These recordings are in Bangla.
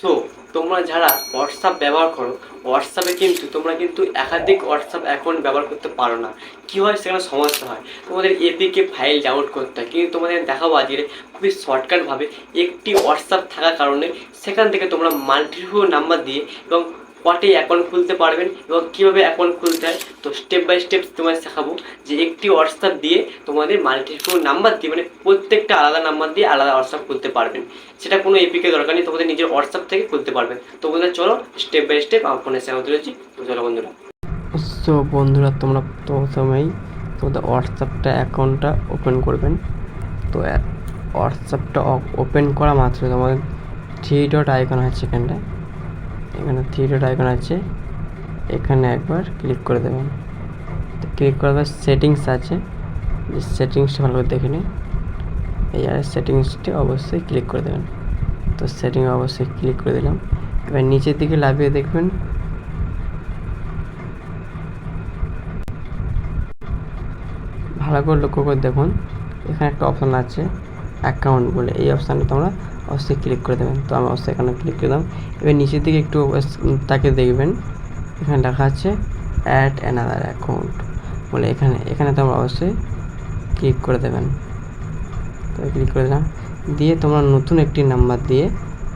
সো তোমরা যারা হোয়াটসঅ্যাপ ব্যবহার করো হোয়াটসঅ্যাপে কিন্তু তোমরা কিন্তু একাধিক হোয়াটসঅ্যাপ অ্যাকাউন্ট ব্যবহার করতে পারো না। কী হয়? সেখানে সমস্যা হয়। তোমাদের এপিকে ফাইল ডাউনলোড করতে হয়। কিন্তু তোমাদের দেখাবো আজকে খুবই শর্টকাটভাবে একটি হোয়াটসঅ্যাপ থাকার কারণে সেখান থেকে তোমরা মাল্টিভিউ নাম্বার দিয়ে এবং কটে অ্যাকাউন্ট খুলতে পারবেন এবং কীভাবে অ্যাকাউন্ট খুলতে হয়, তো স্টেপ বাই স্টেপ তোমায় শেখাবো যে একটি হোয়াটসঅ্যাপ দিয়ে তোমাদের মাল্টিভিউ নাম্বার দিয়ে মানে প্রত্যেকটা আলাদা নাম্বার দিয়ে আলাদা হোয়াটসঅ্যাপ খুলতে পারবেন। সেটা কোনো এপিকে দরকার নেই, তোমাদের নিজের হোয়াটসঅ্যাপ থেকে খুলতে পারবেন। তো বন্ধুরা, চলো স্টেপ বাই স্টেপ আমার ফোনে শেখাতে রয়েছি তো চলো বন্ধুরা। সো বন্ধুরা, তোমরা প্রথমেই তোমাদের হোয়াটসঅ্যাপটা অ্যাকাউন্টটা ওপেন করবেন। তো হোয়াটসঅ্যাপটা ওপেন করা মাত্র তোমাদের থ্রি ডট আইকন আছে এখানটায় এখানে থ্রি ডট আইকন আছে। এখানে একবার ক্লিক করে দেবেন। তো ক্লিক করার পর সেটিংস আছে। যে সেটিংসটা ভালো করে দেখে নিন। এই আর সেটিংসটি অবশ্যই ক্লিক করে দেবেন। তো সেটিং অবশ্যই ক্লিক করে দিলাম। এবার নিচের দিকে লাভিয়ে দেখবেন। ভালো করে লক্ষ্য করে দেখুন। এখানে একটা অপশান আছে অ্যাকাউন্ট বলে। এই অপশানটা তোমরা অবশ্যই ক্লিক করে দেবেন। তো আমি অবশ্যই এখানে ক্লিক করে দিলাম। এবার নিচের দিকে একটু তাকে দেখবেন। এখানে লেখা আছে অ্যাড অ্যানাদার অ্যাকাউন্ট বলে এখানে এখানে তোমরা অবশ্যই ক্লিক করে দেবেন। তো ক্লিক করে দিলাম। দিয়ে তোমরা নতুন একটি নাম্বার দিয়ে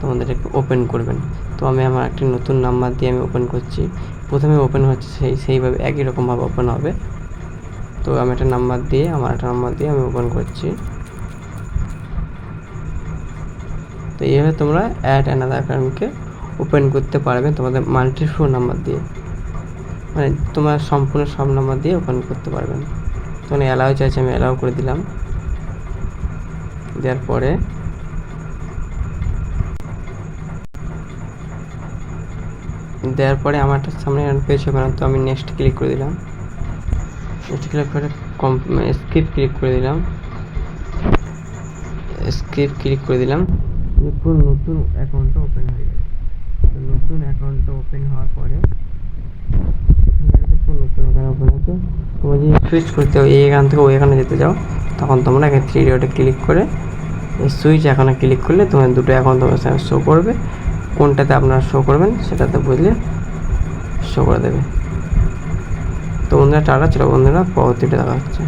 তোমাদের ওপেন করবেন। তো আমি আমার একটি নতুন নাম্বার দিয়ে আমি ওপেন করছি। প্রথমে ওপেন হচ্ছে সেই, সেইভাবে একই রকমভাবে ওপেন হবে। তো আমি একটা নাম্বার দিয়ে, আমার একটা নাম্বার দিয়ে আমি ওপেন করছি। তো এইভাবে তোমরা অ্যাড অ্যানাদার অ্যাকাউন্টকে ওপেন করতে পারবে তোমাদের মাল্টি ফোন নাম্বার দিয়ে। মানে তোমার সম্পূর্ণ সব নাম্বার দিয়ে ওপেন করতে পারবেন তখন অ্যালাউ চাইছে আমি অ্যালাউ করে দিলাম। দেওয়ার পরে দেওয়ার পরে আমার সামনে পেজ হবে না তো আমি নেক্সট ক্লিক করে দিলাম। নেক্সট ক্লিক করে স্কিপ ক্লিক করে দিলাম। স্কিপ ক্লিক করে দিলাম। পুরো নতুন অ্যাকাউন্টটা ওপেন হয়ে যাবে নতুন অ্যাকাউন্টটা ওপেন হওয়ার পরে পুরো নতুন অ্যাকাউন্ট ওপেন হচ্ছে। তোমরা যদি সুইচ করতে হবে এই এখান থেকে ওই এখানে যেতে যাও তখন তোমরা এখানে থ্রি ডটে ক্লিক করে এই সুইচ এখানে ক্লিক করলে তোমার দুটো অ্যাকাউন্ট তোমার সামনে শো করবে। কোনটাতে আপনারা শো করবেন সেটাতে বুঝলে শো করে দেবে। তো বন্ধুরা, টাটা ছিল বন্ধুরা পরবর্তীটা দেখা হচ্ছে।